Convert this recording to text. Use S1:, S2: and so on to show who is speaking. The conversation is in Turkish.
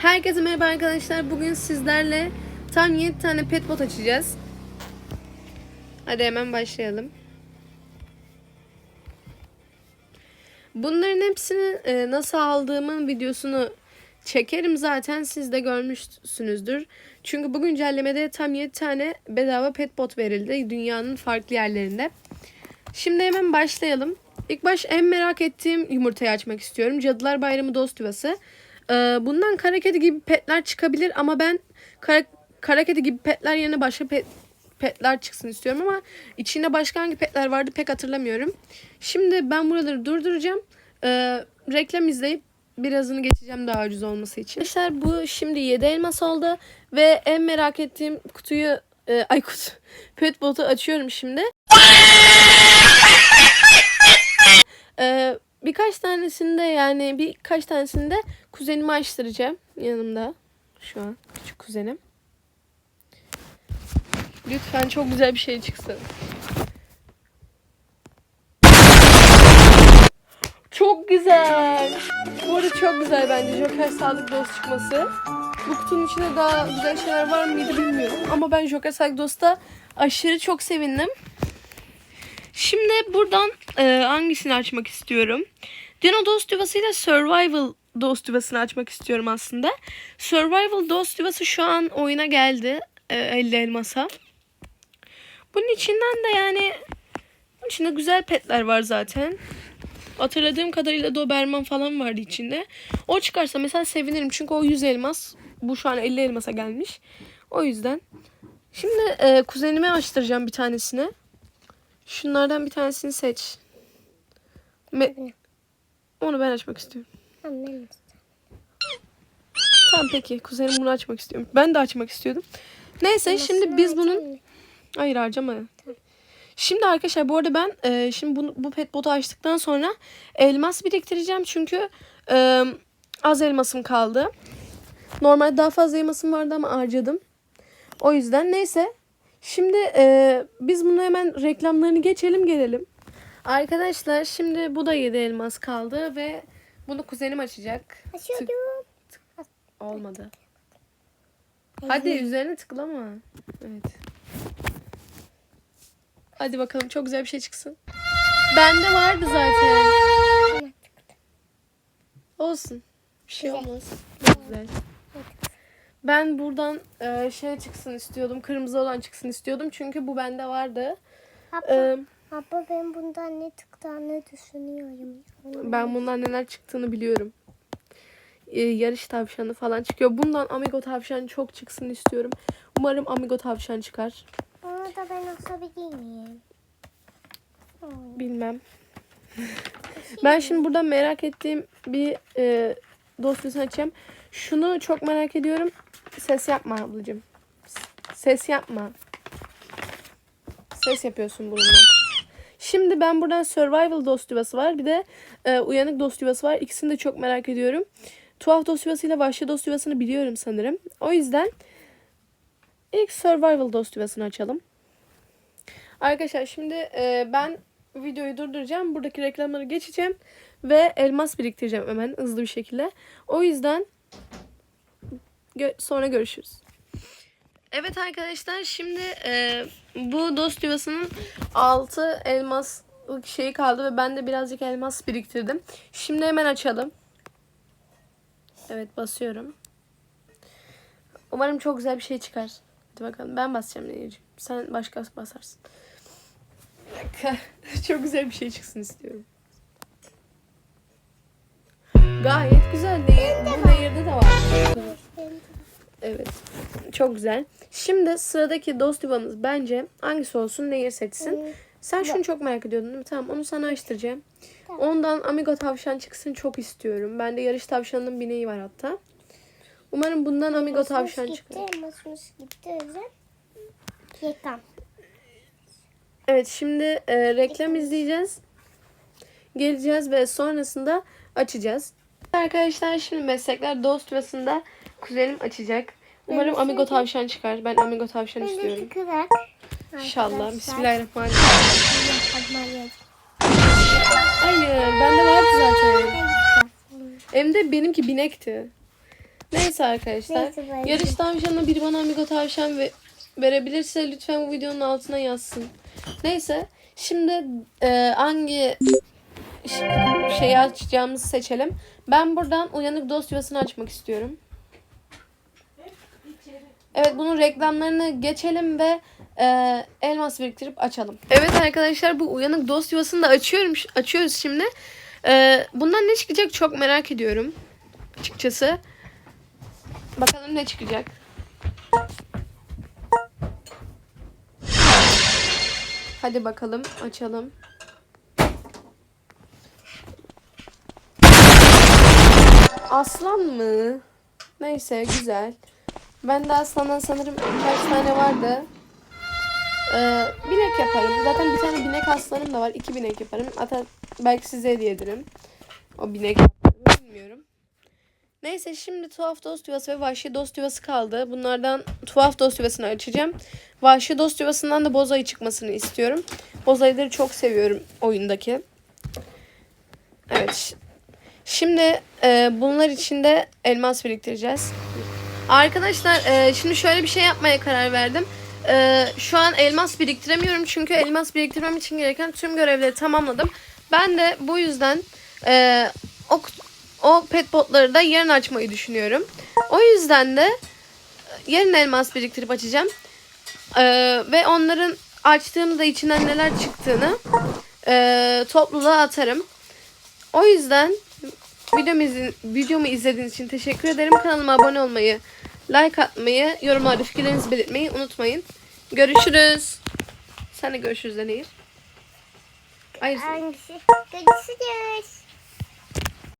S1: Herkese merhaba arkadaşlar. Bugün sizlerle tam 7 tane pet bot açacağız. Hadi hemen başlayalım. Bunların hepsini e, nasıl aldığımın videosunu çekerim zaten siz de görmüşsünüzdür. Çünkü bu güncellemede tam 7 tane bedava pet bot verildi dünyanın farklı yerlerinde. Şimdi hemen başlayalım. İlk baş en merak ettiğim yumurtayı açmak istiyorum. Cadılar Bayramı Dost Yuvası. Ee, bundan kara kedi gibi petler çıkabilir ama ben kara, kara kedi gibi petler yerine başka pet, petler çıksın istiyorum ama içinde başka hangi petler vardı pek hatırlamıyorum. Şimdi ben buraları durduracağım. Ee, reklam izleyip birazını geçeceğim daha ucuz olması için. Arkadaşlar bu şimdi 7 elmas oldu ve en merak ettiğim kutuyu e, ay kutu pet botu açıyorum şimdi. Ee, birkaç tanesinde yani birkaç tanesinde kuzenimi açtıracağım yanımda şu an küçük kuzenim. Lütfen çok güzel bir şey çıksın. Çok güzel. Bu arada çok güzel bence Joker Sağlık Dost çıkması. Bu kutunun içinde daha güzel şeyler var mıydı bilmiyorum. Ama ben Joker Sağlık Dost'a aşırı çok sevindim. Şimdi buradan e, hangisini açmak istiyorum? Dino Dost Yuvası ile Survival Dost Yuvası'nı açmak istiyorum aslında. Survival Dost Yuvası şu an oyuna geldi. E, 50 elmasa. Bunun içinden de yani bunun içinde güzel petler var zaten. Hatırladığım kadarıyla Doberman falan vardı içinde. O çıkarsa mesela sevinirim çünkü o 100 elmas. Bu şu an 50 elmasa gelmiş. O yüzden. Şimdi e, kuzenime açtıracağım bir tanesini. Şunlardan bir tanesini seç. Me- Onu ben açmak istiyorum.
S2: Tamam ben
S1: Tamam peki. Kuzenim bunu açmak istiyorum. Ben de açmak istiyordum. Neyse şimdi biz bunun... Hayır harcama. Şimdi arkadaşlar bu arada ben e, şimdi bunu, bu pet botu açtıktan sonra elmas biriktireceğim. Çünkü e, az elmasım kaldı. Normalde daha fazla elmasım vardı ama harcadım. O yüzden neyse. Şimdi e, biz bunu hemen reklamlarını geçelim gelelim. Arkadaşlar şimdi bu da 7 elmas kaldı ve bunu kuzenim açacak.
S2: Açıyorum.
S1: Olmadı. Hadi üzerine tıklama. Evet. Hadi bakalım çok güzel bir şey çıksın. Bende vardı zaten. Olsun. Bir şey olmaz. Çok güzel. Ben buradan e, şey çıksın istiyordum. Kırmızı olan çıksın istiyordum. Çünkü bu bende vardı.
S2: Abla,
S1: E,
S2: abla ben bundan ne tıktığını düşünüyorum.
S1: ben bundan neler çıktığını biliyorum. E, yarış tavşanı falan çıkıyor. Bundan Amigo tavşan çok çıksın istiyorum. Umarım Amigo tavşan çıkar.
S2: Onu da ben asabilir miyim? Hmm.
S1: Bilmem. Ben şimdi buradan merak ettiğim bir e, dosyasını açacağım. Şunu çok merak ediyorum. Ses yapma ablacığım. Ses yapma. Ses yapıyorsun bununla. Şimdi ben buradan Survival dost yuvası var. Bir de e, Uyanık dost yuvası var. İkisini de çok merak ediyorum. Tuhaf dost yuvası ile Vahşi dost yuvasını biliyorum sanırım. O yüzden ilk Survival dost yuvasını açalım. Arkadaşlar şimdi e, ben videoyu durduracağım. Buradaki reklamları geçeceğim. Ve elmas biriktireceğim hemen hızlı bir şekilde. O yüzden gö- sonra görüşürüz. Evet arkadaşlar şimdi e, bu dost yuvasının 6 elmaslık şeyi kaldı ve ben de birazcık elmas biriktirdim. Şimdi hemen açalım. Evet basıyorum. Umarım çok güzel bir şey çıkar. Hadi bakalım ben basacağım Nehir'ciğim. Sen başka basarsın. Bir dakika. Çok güzel bir şey çıksın istiyorum. Gayet güzel. Nehir, bu Nehir'de de var. Evet. Çok güzel. Şimdi sıradaki dost yuvamız bence hangisi olsun Nehir seçsin. Sen şunu çok merak ediyordun değil mi? Tamam onu sana açtıracağım. Ondan Amigo tavşan çıksın çok istiyorum. Bende yarış tavşanının bineği var hatta. Umarım bundan Amigo tavşan çıkar.
S2: Masumuz gitti. Yekan.
S1: Evet şimdi e, reklam izleyeceğiz. Geleceğiz ve sonrasında açacağız. Arkadaşlar şimdi meslekler dost yuvasında kuzenim açacak. Umarım
S2: Ben
S1: Amigo
S2: şimdi-
S1: tavşan çıkar. Ben Amigo tavşan istiyorum. İnşallah. Bismillahirrahmanirrahim. Hayır bende vardı zaten. Hem de benimki binekti. Neyse arkadaşlar.
S2: Neyse, böyle.
S1: yarış tavşanına biri bana amigo tavşan ve verebilirse lütfen bu videonun altına yazsın. Neyse. Şimdi e, hangi ş- şeyi açacağımızı seçelim. Ben buradan uyanık dost yuvasını açmak istiyorum. Evet bunun reklamlarını geçelim ve e, elmas biriktirip açalım. Evet arkadaşlar bu uyanık dost yuvasını da açıyorum, açıyoruz şimdi. E, bundan ne çıkacak çok merak ediyorum. Açıkçası. Bakalım ne çıkacak. Hadi bakalım açalım. Aslan mı? Neyse güzel. Ben de aslandan sanırım kaç tane vardı. Ee, binek yaparım. Zaten bir tane binek aslanım da var. İki binek yaparım. Hatta belki size hediye ederim. O binek bilmiyorum. Neyse şimdi tuhaf dost yuvası ve vahşi dost yuvası kaldı. Bunlardan tuhaf dost yuvasını açacağım. Vahşi dost yuvasından da bozayı çıkmasını istiyorum. Bozayıları çok seviyorum oyundaki. Evet. Şimdi e, bunlar için de elmas biriktireceğiz. Arkadaşlar e, şimdi şöyle bir şey yapmaya karar verdim. E, şu an elmas biriktiremiyorum çünkü elmas biriktirmem için gereken tüm görevleri tamamladım. Ben de bu yüzden e, o, o pet botları da yarın açmayı düşünüyorum. O yüzden de yarın elmas biriktirip açacağım. E, ve onların açtığımda içinden neler çıktığını e, topluluğa atarım. O yüzden videomu, izin, videomu izlediğiniz için teşekkür ederim. Kanalıma abone olmayı, like atmayı, yorumlarda fikirlerinizi belirtmeyi unutmayın. Görüşürüz. Sen de görüşürüz Deneyir. Hayır.
S2: Görüşürüz.